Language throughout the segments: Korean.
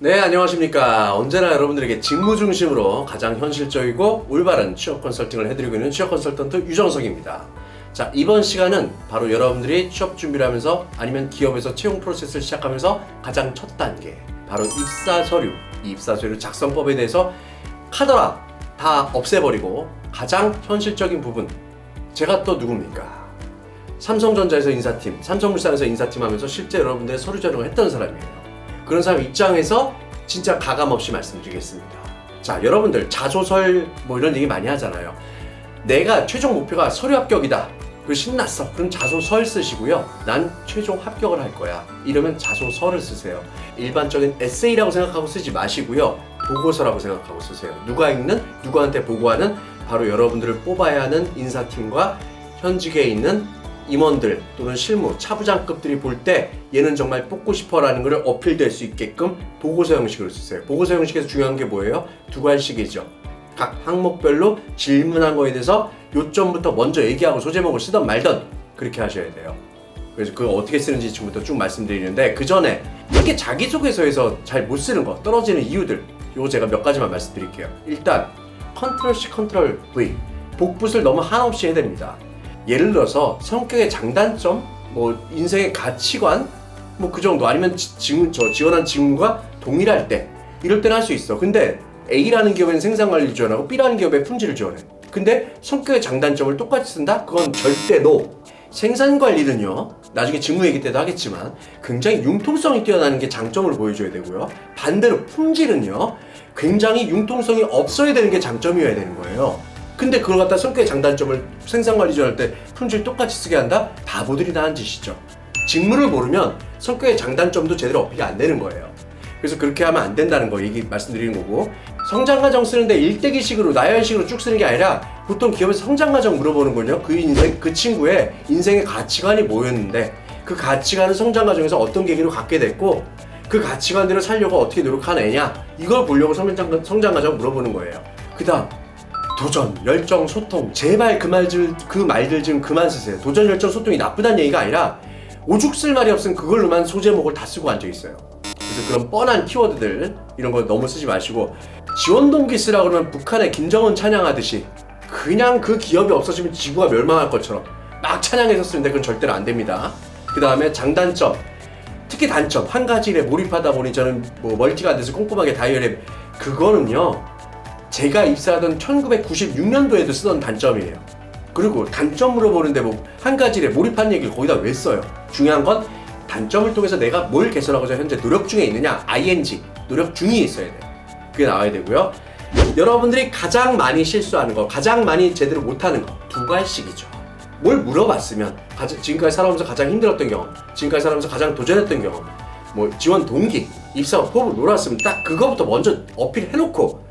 네, 안녕하십니까. 언제나 여러분들에게 직무 중심으로 가장 현실적이고 올바른 취업 컨설팅을 해드리고 있는 취업 컨설턴트 유정석입니다. 자, 이번 시간은 바로 여러분들이 취업 준비를 하면서 아니면 기업에서 채용 프로세스를 시작하면서 가장 첫 단계, 바로 입사 서류, 이 입사 서류 작성법에 대해서 카더라 다 없애버리고 가장 현실적인 부분, 제가 또 누굽니까? 삼성전자에서 인사팀, 삼성물산에서 인사팀 하면서 실제 여러분들의 서류 촬영을 했던 사람이에요. 그런 사람 입장에서 진짜 가감 없이 말씀드리겠습니다. 자, 여러분들 자소설 뭐 이런 얘기 많이 하잖아요. 내가 최종 목표가 서류 합격이다. 그 신났어. 그럼 자소설 쓰시고요. 난 최종 합격을 할 거야. 이러면 자소설을 쓰세요. 일반적인 에세이라고 생각하고 쓰지 마시고요. 보고서라고 생각하고 쓰세요. 누가 읽는, 누구한테 보고하는 바로 여러분들을 뽑아야 하는 인사팀과 현직에 있는 임원들 또는 실무, 차부장급들이 볼 때 얘는 정말 뽑고 싶어라는 것을 어필될 수 있게끔 보고서 형식으로 쓰세요. 보고서 형식에서 중요한 게 뭐예요? 두 가지씩이죠. 각 항목별로 질문한 거에 대해서 요점부터 먼저 얘기하고 소제목을 쓰던 말던 그렇게 하셔야 돼요. 그래서 그거 어떻게 쓰는지 지금부터 쭉 말씀드리는데 그 전에 이렇게 자기소개서에서 잘 못 쓰는 거 떨어지는 이유들 요거 제가 몇 가지만 말씀드릴게요. 일단 컨트롤 C, 컨트롤 V 복붙을 너무 한없이 해야 됩니다. 예를 들어서 성격의 장단점, 뭐 인생의 가치관, 뭐 그 정도 아니면 지, 지, 저 지원한 직무가 동일할 때 이럴 때는 할 수 있어. 근데 A라는 기업에는 생산관리를 지원하고 B라는 기업에 품질을 지원해. 근데 성격의 장단점을 똑같이 쓴다? 그건 절대 노. 생산관리는요, 나중에 직무 얘기 때도 하겠지만 굉장히 융통성이 뛰어나는 게 장점을 보여줘야 되고요. 반대로 품질은요, 굉장히 융통성이 없어야 되는 게 장점이어야 되는 거예요. 근데 그걸 갖다 성격의 장단점을 생산관리 지원할 때 품질 똑같이 쓰게 한다? 바보들이 다 한 짓이죠. 직무를 모르면 성격의 장단점도 제대로 어필이 안 되는 거예요. 그래서 그렇게 하면 안 된다는 거 얘기 말씀드리는 거고 성장 과정 쓰는데 일대기식으로 나열식으로 쭉 쓰는 게 아니라 보통 기업에서 성장 과정 물어보는 건요 그 인생 그 친구의 인생의 가치관이 뭐였는데 그 가치관을 성장 과정에서 어떤 계기로 갖게 됐고 그 가치관대로 살려고 어떻게 노력하는 애냐 이걸 보려고 성장 성장 과정 물어보는 거예요. 그다음 도전, 열정, 소통. 제발 그 말들 그 말들 좀 그만 쓰세요. 도전, 열정, 소통이 나쁘다는 얘기가 아니라 오죽 쓸 말이 없으면 그걸로만 소제목을 다 쓰고 앉아 있어요. 그래서 그런 뻔한 키워드들 이런 거 너무 쓰지 마시고 지원 동기 쓰라 그러면 북한의 김정은 찬양하듯이 그냥 그 기업이 없어지면 지구가 멸망할 것처럼 막 찬양해서 쓰는데 그건 절대로 안 됩니다. 그 다음에 장단점. 특히 단점 한 가지 일에 몰입하다 보니 저는 뭐 멀티가 안 돼서 꼼꼼하게 다이어리 그거는요 제가 입사하던 1996년도에도 쓰던 단점이에요. 그리고 단점 물어보는데 뭐 한 가지 일에 몰입한 얘기를 거기다 왜 써요? 중요한 건 단점을 통해서 내가 뭘 개선하고자 현재 노력 중에 있느냐 ing 노력 중이 있어야 돼. 그게 나와야 되고요. 여러분들이 가장 많이 실수하는 거, 가장 많이 제대로 못하는 거 두 가지씩이죠. 뭘 물어봤으면 지금까지 살아오면서 가장 힘들었던 경험, 지금까지 살아오면서 가장 도전했던 경험, 뭐 지원 동기, 입사 호흡을 놀았으면 딱 그거부터 먼저 어필해놓고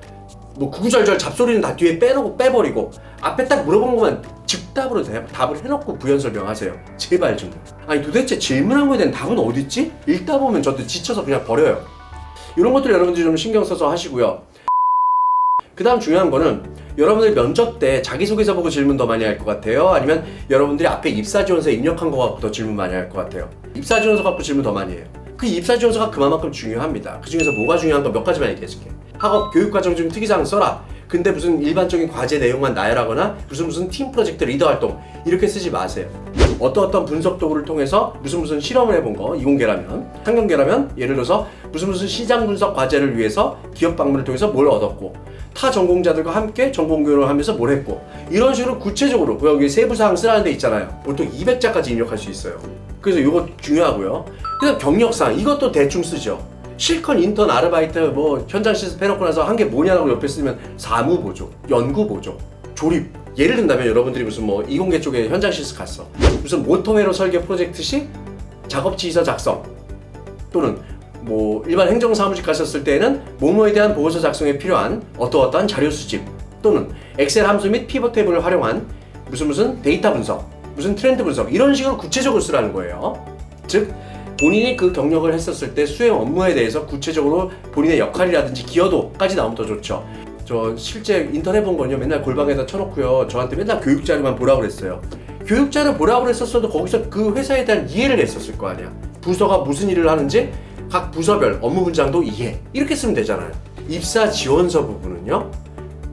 뭐 구구절절 잡소리는 다 뒤에 빼놓고 빼버리고 앞에 딱 물어본 것만 즉답으로 대- 답을 해놓고 부연 설명하세요. 제발 좀. 아니 도대체 질문한 거에 대한 답은 어딨지? 읽다 보면 저도 지쳐서 그냥 버려요. 이런 것들 여러분들이 좀 신경 써서 하시고요. 그 다음 중요한 거는 여러분들 면접 때 자기소개서 보고 질문 더 많이 할 것 같아요? 아니면 여러분들이 앞에 입사지원서에 입력한 거 갖고 더 질문 많이 할 것 같아요? 입사지원서 갖고 질문 더 많이 해요. 그 입사지원서가 그만큼 중요합니다. 그 중에서 뭐가 중요한 거몇 가지만 얘기해줄게. 학업 교육 과정 중 특이사항 써라. 근데 무슨 일반적인 과제 내용만 나열하거나 무슨 무슨 팀 프로젝트 리더 활동 이렇게 쓰지 마세요. 어떤 어떤 분석 도구를 통해서 무슨 무슨 실험을 해본 거 이공계라면 상경계라면 예를 들어서 무슨 무슨 시장 분석 과제를 위해서 기업 방문을 통해서 뭘 얻었고 타 전공자들과 함께 전공 교류를 하면서 뭘 했고 이런 식으로 구체적으로 그 여기 세부 사항 쓰라는 데 있잖아요. 보통 200자까지 입력할 수 있어요. 그래서 이거 중요하고요. 그다음 경력사항 이것도 대충 쓰죠. 실컷 인턴 아르바이트 뭐 현장 실습 해놓고 나서 한 게 뭐냐라고 옆에 쓰면 사무 보조, 연구 보조, 조립. 예를 든다면 여러분들이 무슨 뭐 이공계 쪽에 현장 실습 갔어. 무슨 모터회로 설계 프로젝트 시 작업 지휘서 작성 또는 뭐 일반 행정 사무직 가셨을 때는 모모에 대한 보고서 작성에 필요한 어떠어떠한 자료 수집 또는 엑셀 함수 및 피벗 탭을 활용한 무슨 무슨 데이터 분석, 무슨 트렌드 분석 이런 식으로 구체적으로 쓰라는 거예요. 즉 본인이 그 경력을 했었을 때 수행 업무에 대해서 구체적으로 본인의 역할이라든지 기여도까지 나오면 더 좋죠. 저 실제 인턴 해본 건요 맨날 골방에다 쳐놓고요 저한테 맨날 교육 자료만 보라고 그랬어요. 교육자를 보라고 했었어도 거기서 그 회사에 대한 이해를 했었을 거 아니야. 부서가 무슨 일을 하는지 각 부서별 업무 분장도 이해. 이렇게 쓰면 되잖아요. 입사 지원서 부분은요.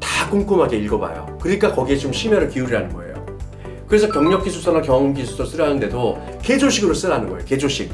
다 꼼꼼하게 읽어봐요. 그러니까 거기에 좀 심혈을 기울이라는 거예요. 그래서 경력 기술서나 경험 기술서 쓰라는데도 개조식으로 쓰라는 거예요. 개조식.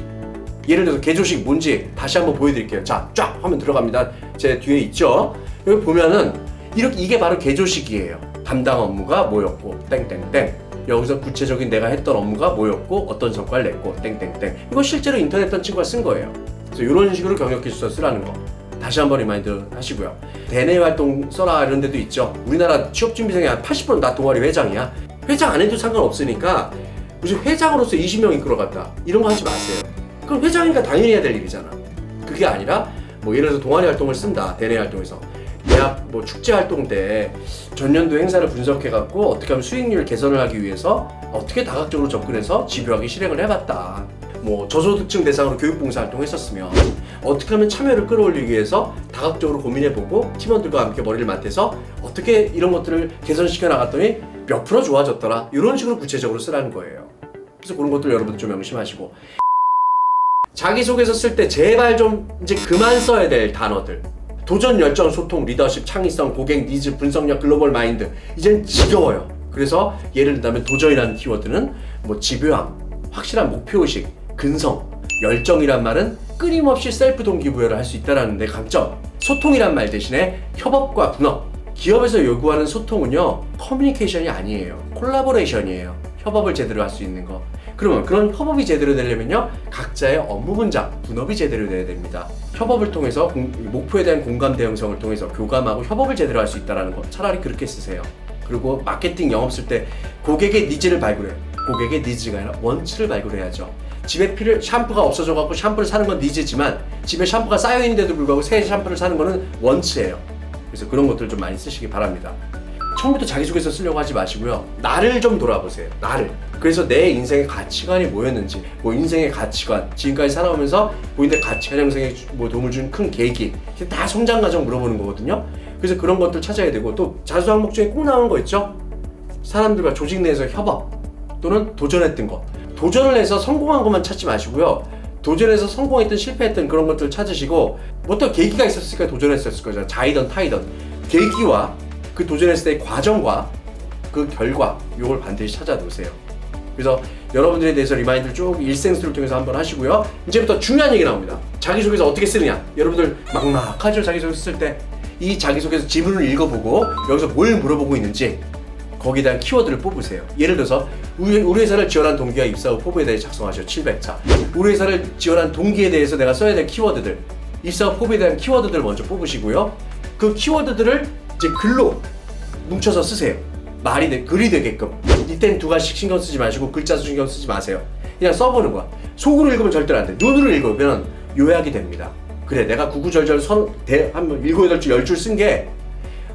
예를 들어서 개조식 뭔지 다시 한번 보여드릴게요. 자, 쫙 하면 들어갑니다. 제 뒤에 있죠. 여기 보면은 이렇게 이게 바로 개조식이에요. 담당 업무가 뭐였고 땡땡땡. 여기서 구체적인 내가 했던 업무가 뭐였고 어떤 성과를 냈고 땡땡땡. 이거 실제로 인터넷 했던 친구가 쓴 거예요. 그래서 이런 식으로 경력 기술서 쓰라는 거. 다시 한번 리마인드 하시고요. 대내 활동 써라 이런 데도 있죠. 우리나라 취업준비생의 한 80%나 동아리 회장이야. 회장 안 해도 상관없으니까 무슨 회장으로서 20명 이끌어갔다 이런 거 하지 마세요. 그럼 회장이니까 당연히 해야 될 일이잖아. 그게 아니라 뭐 예를 들어서 동아리 활동을 쓴다 대내 활동에서 대학 뭐 축제 활동 때 전년도 행사를 분석해 갖고 어떻게 하면 수익률 개선을 하기 위해서 어떻게 다각적으로 접근해서 집요하게 실행을 해봤다. 뭐 저소득층 대상으로 교육봉사 활동했었으면 어떻게 하면 참여를 끌어올리기 위해서 다각적으로 고민해보고 팀원들과 함께 머리를 맞대서 어떻게 이런 것들을 개선시켜 나갔더니 몇 프로 좋아졌더라 이런 식으로 구체적으로 쓰라는 거예요. 그래서 그런 것들 여러분 좀 명심하시고 자기소개서 쓸 때 제발 좀 이제 그만 써야 될 단어들. 도전, 열정, 소통, 리더십, 창의성, 고객, 니즈, 분석력, 글로벌 마인드. 이젠 지겨워요. 그래서 예를 들자면 도전이라는 키워드는 뭐 집요함, 확실한 목표의식, 근성, 열정이란 말은 끊임없이 셀프 동기부여를 할 수 있다는 데 강점. 소통이란 말 대신에 협업과 분업. 기업에서 요구하는 소통은요, 커뮤니케이션이 아니에요. 콜라보레이션이에요. 협업을 제대로 할 수 있는 거. 그러면 그런 협업이 제대로 되려면요 각자의 업무 분장, 분업이 제대로 돼야 됩니다. 협업을 통해서 공- 목표에 대한 공감대 형성을 통해서 교감하고 협업을 제대로 할 수 있다는 거 차라리 그렇게 쓰세요. 그리고 마케팅 영업 쓸 때 고객의 니즈를 발굴해. 고객의 니즈가 아니라 원치를 발굴해야죠. 집에 필요 샴푸가 없어져 갖고 샴푸를 사는 건 니즈지만 집에 샴푸가 쌓여 있는데도 불구하고 새 샴푸를 사는 거는 원치예요. 그래서 그런 것들 좀 많이 쓰시기 바랍니다. 처음부터 자기소개서 쓰려고 하지 마시고요. 나를 좀 돌아보세요. 나를. 그래서 내 인생의 가치관이 뭐였는지, 뭐 인생의 가치관, 지금까지 살아오면서 본인의 가치관 형성에 주- 뭐 도움을 준 큰 계기, 다 성장 과정 물어보는 거거든요. 그래서 그런 것들 찾아야 되고 또 자수 항목 중에 꼭 나오는 거 있죠? 사람들과 조직 내에서 협업 또는 도전했던 것. 도전을 해서 성공한 것만 찾지 마시고요. 도전해서 성공했던 실패했던 그런 것들 찾으시고 뭐 어떤 계기가 있었으니까 도전했었을 거잖아요. 자이던 타이던 계기와 그 도전했을 때의 과정과 그 결과 이걸 반드시 찾아 놓으세요. 그래서 여러분들에 대해서 리마인드를 쭉 일생수를 통해서 한번 하시고요. 이제부터 중요한 얘기 나옵니다. 자기소개서 어떻게 쓰느냐. 여러분들 막막하죠. 자기소개서 쓸 때. 이 자기소개서 지문을 읽어보고 여기서 뭘 물어보고 있는지 거기에 대한 키워드를 뽑으세요. 예를 들어서 우리, 회사를 지원한 동기와 입사 후 포부에 대해 작성하셔 700차. 우리 회사를 지원한 동기에 대해서 내가 써야 될 키워드들, 입사 후 포부에 대한 키워드들을 먼저 뽑으시고요. 그 키워드들을 이제 글로 뭉쳐서 쓰세요. 말이 돼, 글이 되게끔. 이땐 두 가지씩 신경 쓰지 마시고 글자 수 신경 쓰지 마세요. 그냥 써보는 거야. 속으로 읽으면 절대로 안 돼. 눈으로 읽으면 요약이 됩니다. 그래, 내가 구구절절 선, 대, 한 일곱, 여덟 줄, 열 줄 쓴 게,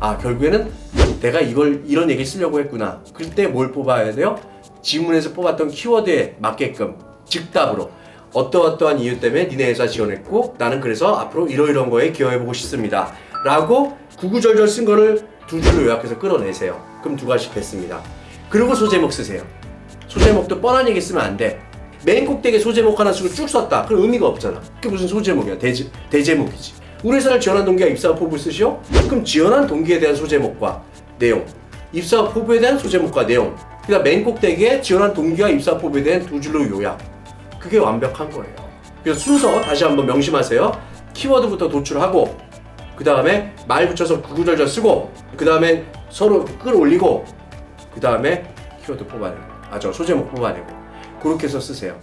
아, 결국에는 내가 이걸, 이런 얘기 쓰려고 했구나. 그때 뭘 뽑아야 돼요? 지문에서 뽑았던 키워드에 맞게끔, 즉답으로. 어떠어떠한 이유 때문에 니네 회사 지원했고, 나는 그래서 앞으로 이러이러한 거에 기여해보고 싶습니다. 라고 구구절절 쓴 거를 두 줄로 요약해서 끌어내세요. 그럼 두 가지씩 됐습니다. 그리고 소제목 쓰세요. 소제목도 뻔한 얘기 쓰면 안 돼. 맨 꼭대기에 소제목 하나 쓰고 쭉 썼다. 그럼 의미가 없잖아. 그게 무슨 소제목이야? 대제, 대제목이지. 우리 회사를 지원한 동기가 입사 후 포부 쓰시오? 그럼 지원한 동기에 대한 소제목과 내용, 입사 후 포부에 대한 소제목과 내용, 그다음 맨 꼭대기에 지원한 동기와 입사 후 포부에 대한 두 줄로 요약. 그게 완벽한 거예요. 그래서 순서 다시 한번 명심하세요. 키워드부터 도출하고 그 다음에 말 붙여서 구구절절 쓰고 그 다음에 서로 끌어올리고 그 다음에 키워드 뽑아내고. 아 저 소제목 뽑아내고. 그렇게 해서 쓰세요.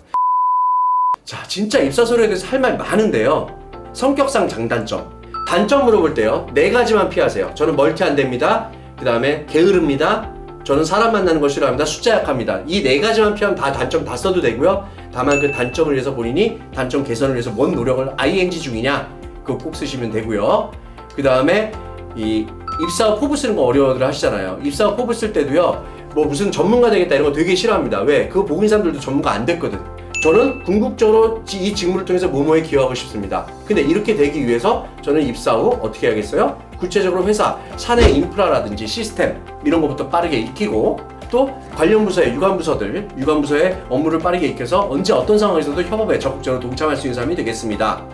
자 진짜 입사서류에 대해서 할 말 많은데요. 성격상 장단점. 단점 물어볼 때요. 네 가지만 피하세요. 저는 멀티 안 됩니다. 그 다음에 게으릅니다. 저는 사람 만나는 걸 싫어합니다. 숫자 약합니다. 이 네 가지만 피하면 다 단점 다 써도 되고요. 다만 그 단점을 위해서 본인이 단점 개선을 위해서 뭔 노력을 ing 중이냐 그거 꼭 쓰시면 되고요 그 다음에 이 입사 후 포부 쓰는 거 어려워들 하시잖아요. 입사 후 포부 쓸 때도요. 뭐 무슨 전문가 되겠다 이런 거 되게 싫어합니다. 왜? 그거 보고 있는 사람들도 전문가 안 됐거든. 저는 궁극적으로 지- 이 직무를 통해서 뭐뭐에 기여하고 싶습니다. 근데 이렇게 되기 위해서 저는 입사 후 어떻게 해야겠어요? 구체적으로 회사, 사내 인프라라든지 시스템 이런 것부터 빠르게 익히고 또 관련 부서의 유관 부서들, 유관 부서의 업무를 빠르게 익혀서 언제 어떤 상황에서도 협업에 적극적으로 동참할 수 있는 사람이 되겠습니다.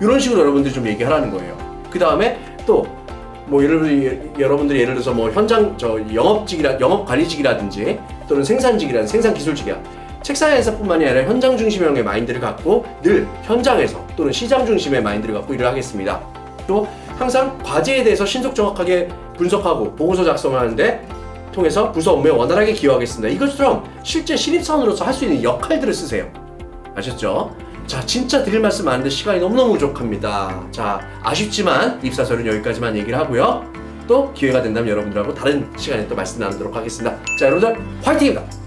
이런 식으로 여러분들이 좀 얘기하라는 거예요. 그 다음에 또 뭐 예를 들어 여러분들이 예를 들어서 뭐 현장 저 영업직이라 영업 관리직이라든지 또는 생산직이라든 생산 기술직이야 책상에서뿐만이 아니라 현장 중심의 마인드를 갖고 늘 현장에서 또는 시장 중심의 마인드를 갖고 일을 하겠습니다. 또 항상 과제에 대해서 신속 정확하게 분석하고 보고서 작성하는데 통해서 부서 업무에 원활하게 기여하겠습니다. 이것처럼 실제 신입사원으로서 할 수 있는 역할들을 쓰세요. 아셨죠? 자, 진짜 드릴 말씀 많은데 시간이 너무너무 부족합니다. 자, 아쉽지만 입사설은 여기까지만 얘기를 하고요. 또 기회가 된다면 여러분들하고 다른 시간에 또 말씀 나누도록 하겠습니다. 자, 여러분들 화이팅입니다!